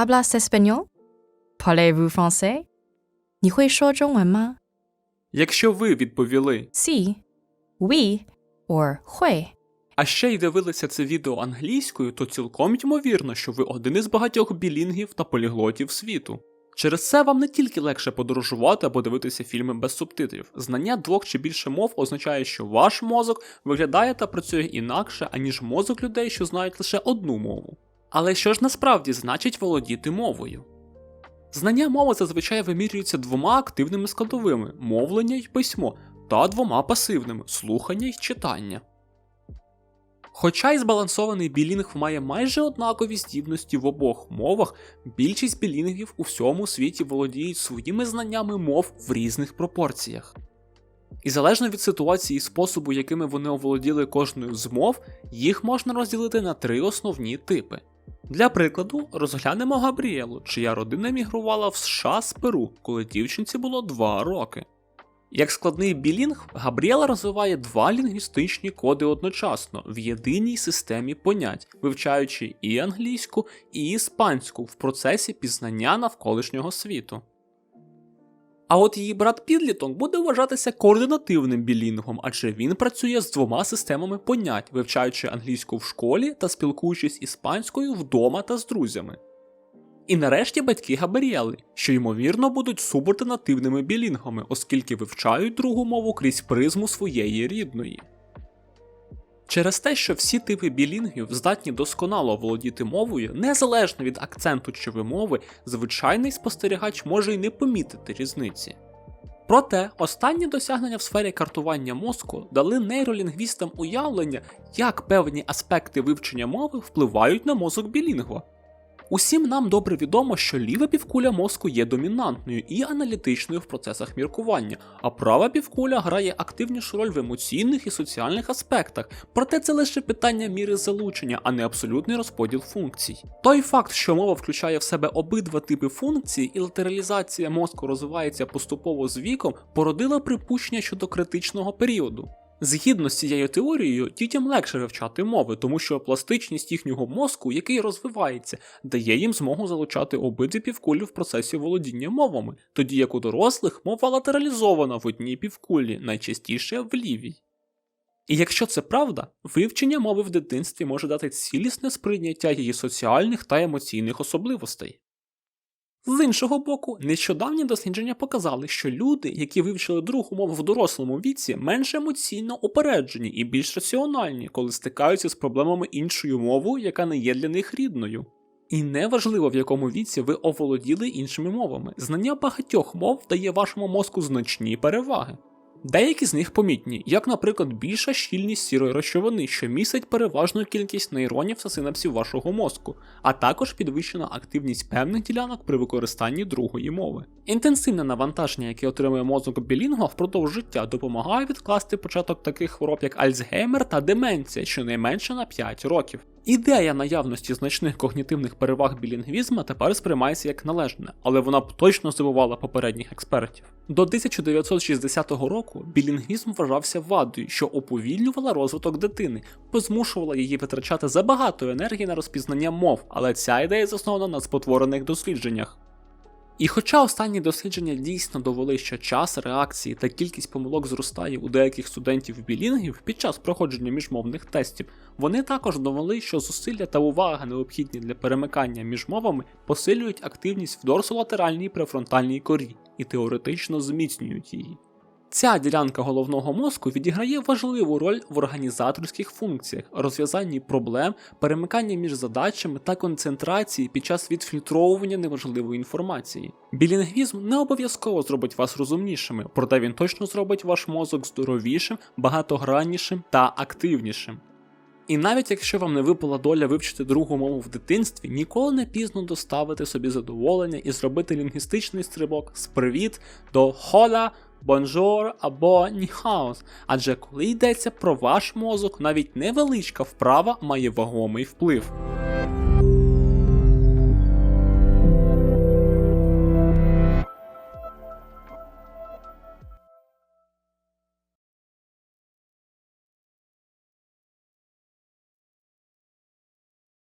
hablas espagnol? Parlez-vous français? 你会说中文吗 Якщо ви відповіли, Si, oui, or 会 а ще й дивилися це відео англійською, то цілком ймовірно, що ви один із багатьох білінгів та поліглотів світу. Через це вам не тільки легше подорожувати або дивитися фільми без субтитрів. Знання двох чи більше мов означає, що ваш мозок виглядає та працює інакше, аніж мозок людей, що знають лише одну мову. Але що ж насправді значить володіти мовою? Знання мови зазвичай вимірюються двома активними складовими мовлення й письмо, та двома пасивними слухання й читання. Хоча й збалансований білінг має майже однакові здібності в обох мовах, більшість білінгів у всьому світі володіють своїми знаннями мов в різних пропорціях. І залежно від ситуації і способу, якими вони оволоділи кожною з мов, їх можна розділити на три основні типи. Для прикладу, розглянемо Габріелу, чия родина мігрувала в США з Перу, коли дівчинці було 2 роки. Як складний білінг, Габріела розвиває два лінгвістичні коди одночасно в єдиній системі понять, вивчаючи і англійську, і іспанську в процесі пізнання навколишнього світу. А от її брат підліток буде вважатися координативним білінгом, адже він працює з двома системами понять, вивчаючи англійську в школі та спілкуючись іспанською вдома та з друзями. І нарешті батьки Габаріели, що ймовірно будуть субординативними білінгами, оскільки вивчають другу мову крізь призму своєї рідної. Через те, що всі типи білінгів здатні досконало володіти мовою, незалежно від акценту чи вимови, звичайний спостерігач може й не помітити різниці. Проте останні досягнення в сфері картування мозку дали нейролінгвістам уявлення, як певні аспекти вивчення мови впливають на мозок білінгва. Усім нам добре відомо, що ліва півкуля мозку є домінантною і аналітичною в процесах міркування, а права півкуля грає активнішу роль в емоційних і соціальних аспектах, проте це лише питання міри залучення, а не абсолютний розподіл функцій. Той факт, що мова включає в себе обидва типи функцій і латералізація мозку розвивається поступово з віком, породила припущення щодо критичного періоду. Згідно з цією теорією, дітям легше вивчати мови, тому що пластичність їхнього мозку, який розвивається, дає їм змогу залучати обидві півкулі в процесі володіння мовами, тоді як у дорослих мова латералізована в одній півкулі, найчастіше в лівій. І якщо це правда, вивчення мови в дитинстві може дати цілісне сприйняття її соціальних та емоційних особливостей. З іншого боку, нещодавні дослідження показали, що люди, які вивчили другу мову в дорослому віці, менш емоційно упереджені і більш раціональні, коли стикаються з проблемами іншою мовою, яка не є для них рідною. І неважливо в якому віці ви оволоділи іншими мовами, знання багатьох мов дає вашому мозку значні переваги. Деякі з них помітні, як, наприклад, більша щільність сірої речовини, що містить переважну кількість нейронів та синапсів вашого мозку, а також підвищена активність певних ділянок при використанні другої мови. Інтенсивне навантаження, яке отримує мозок білінго впродовж життя, допомагає відкласти початок таких хвороб, як Альцгеймер та деменція, щонайменше на 5 років. Ідея наявності значних когнітивних переваг білінгвізма тепер сприймається як належне, але вона б точно здивувала попередніх експертів. До 1960 року білінгвізм вважався вадою, що уповільнювала розвиток дитини, позмушувала її витрачати забагато енергії на розпізнання мов, але ця ідея заснована на спотворених дослідженнях. І хоча останні дослідження дійсно довели, що час реакції та кількість помилок зростає у деяких студентів білінгів під час проходження міжмовних тестів, вони також довели, що зусилля та увага, необхідні для перемикання між мовами, посилюють активність в дорсолатеральній префронтальній корі і теоретично зміцнюють її. Ця ділянка головного мозку відіграє важливу роль в організаторських функціях, розв'язанні проблем, перемиканні між задачами та концентрації під час відфільтровування неважливої інформації. Білінгвізм не обов'язково зробить вас розумнішими, проте він точно зробить ваш мозок здоровішим, багатограннішим та активнішим. І навіть якщо вам не випала доля вивчити другу мову в дитинстві, ніколи не пізно доставити собі задоволення і зробити лінгвістичний стрибок з привіт до хола, бонжор або ніхаус, адже коли йдеться про ваш мозок, навіть невеличка вправа має вагомий вплив.